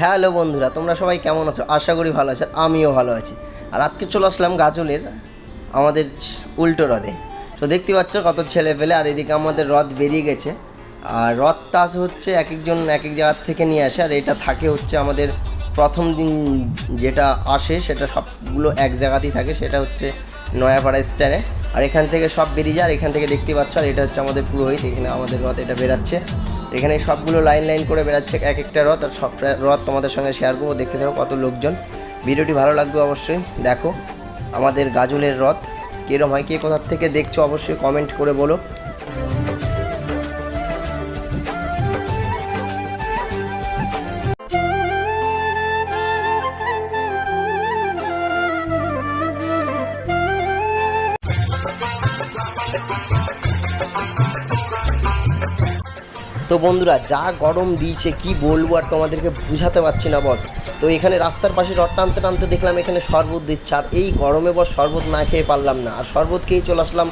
Hello বন্ধুরা, তোমরা সবাই কেমন আছো? আশা করি ভালো আছো, আমিও ভালো আছি। আর আজকে চলে আসলাম গাজলের আমাদের উল্টো হ্রদে। তো দেখতে পাচ্ছ কত ছেলে ফেলে আর এদিকে আমাদের হ্রদ বেরিয়ে গেছে। আর হ্রদ তাস হচ্ছে এক একজন এক এক জায়গার থেকে নিয়ে আসে, আর এটা থাকে হচ্ছে আমাদের প্রথম দিন যেটা আসে, সেটা সবগুলো এক জায়গাতেই থাকে, সেটা হচ্ছে নয়াপাড়া স্ট্যান্ডে আর এখান থেকে সব বেরিয়ে যায়, আর এখান থেকে দেখতে পাচ্ছ, আর এটা হচ্ছে আমাদের পুরোহিত, এখানে আমাদের রথ এটা বেরাচ্ছে। এখানে সবগুলো লাইন লাইন করে বেরাচ্ছে এক একটা রথ, আর সব রথ তোমাদের সঙ্গে শেয়ার করব। দেখতে থাকো কত লোকজন। ভিডিওটি ভালো লাগবে অবশ্যই, দেখো আমাদের গাজলের রথ কীরকম হয়, কে কোথার থেকে দেখছ অবশ্যই কমেন্ট করে বলো। তো বন্ধুরা, যা গরম দিয়েছে, কি বলব আর তোমাদেরকে বুঝাতে পারছি না বস তো এখানে রাস্তার পাশে রড টানতে টানতে দেখলাম এখানে শরবত দিচ্ছে, আর এই গরমে বস শরবত না খেয়ে পারলাম না। আর শরবত খেয়েই চলে আসলাম,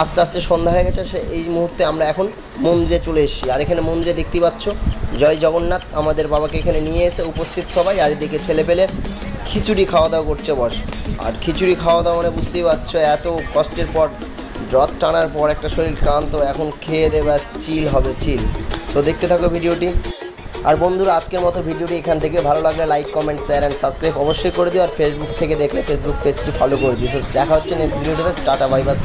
আস্তে আস্তে সন্ধ্যা হয়ে গেছে, সে এই মুহূর্তে আমরা এখন মন্দিরে চলে এসেছি। আর এখানে মন্দিরে দেখতে পাচ্ছ, জয় জগন্নাথ, আমাদের বাবাকে এখানে নিয়ে এসে উপস্থিত সবাই, আর এদিকে ছেলে পেলে খিচুড়ি খাওয়া দাওয়া করছে বস আর খিচুড়ি খাওয়া দাওয়া মানে বুঝতেই পারছ, এত কষ্টের পর রথ টানার পর একটা শরীর ক্লান্ত, এখন খেয়ে দেবে চিল হবে চিল। তো দেখতে থাকো ভিডিওটি। আর বন্ধুরা, আজকের মতো ভিডিওটি এখান থেকে। ভালো লাগলে like comment share and subscribe অবশ্যই করে দিও। আর ফেসবুক থেকে দেখলে ফেসবুক পেজটি ফলো করে দিও। দেখা হচ্ছে নেক্সট ভিডিওটিতে টাটা বাই বাই